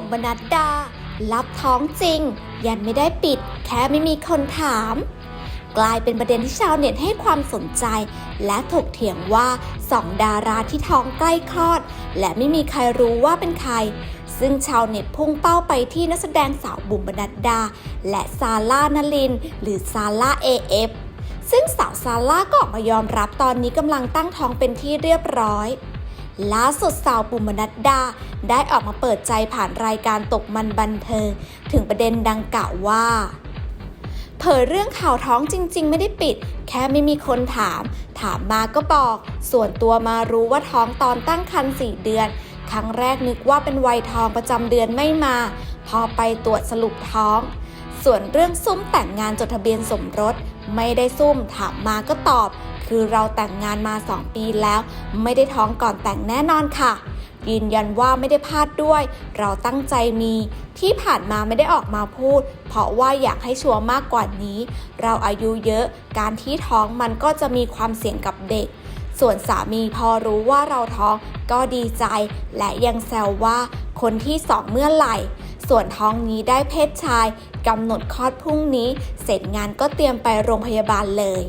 บุ๋มบนัดดา รับท้องจริง ยันไม่ได้ปิด แค่ไม่มีคนถาม กลายเป็นประเด็นที่ชาวเน็ตให้ความสนใจ และถกเถียงว่าสองดาราที่ท้องใกล้คลอด และไม่มีใครรู้ว่าเป็นใคร ซึ่งชาวเน็ตพุ่งเป้าไปที่นักแสดงสาวบุ๋มบนัดดา และซาร่านลิน หรือซาร่าเอฟซึ่งสาวซาร่าก็ออกมายอมรับตอนนี้กำลังตั้งท้องเป็นที่เรียบร้อย ล่าสุดสาวปุมมนัดดา ได้ออกมาเปิดใจผ่านรายการตกมันบันเทิง ถึงประเด็นดังกล่าวว่า เผยเรื่องข่าวท้องจริง ๆ ไม่ได้ปิด แค่ไม่มีคนถาม ถามมาก็บอก ส่วนตัวมารู้ว่าท้องตอนตั้งครรภ์4เดือน ครั้งแรกนึกว่าเป็นวัยทองประจำเดือนไม่มา พอไปตรวจสรุปท้อง ส่วนเรื่องซุ่มแต่งงานจดทะเบียนสมรส ไม่ได้ซุ่มถามมาก็ตอบ คือเราแต่งงานมา 2 ปีแล้ว ไม่ได้ท้องก่อนแต่งแน่นอนค่ะ ยืนยันว่าไม่ได้พลาดด้วย เราตั้งใจมี ที่ผ่านมาไม่ได้ออกมาพูด เพราะว่าอยากให้ชัวร์มากกว่านี้ เราอายุเยอะ การที่ท้องมันก็จะมีความเสี่ยงกับเด็ก ส่วนสามีพอรู้ว่าเราท้องก็ดีใจ และยังแซวว่าคนที่สองเมื่อไหร่ ส่วนท้องนี้ได้เพศชายกำหนดคลอดพรุ่งนี้ เสร็จงานก็เตรียมไปโรงพยาบาลเลย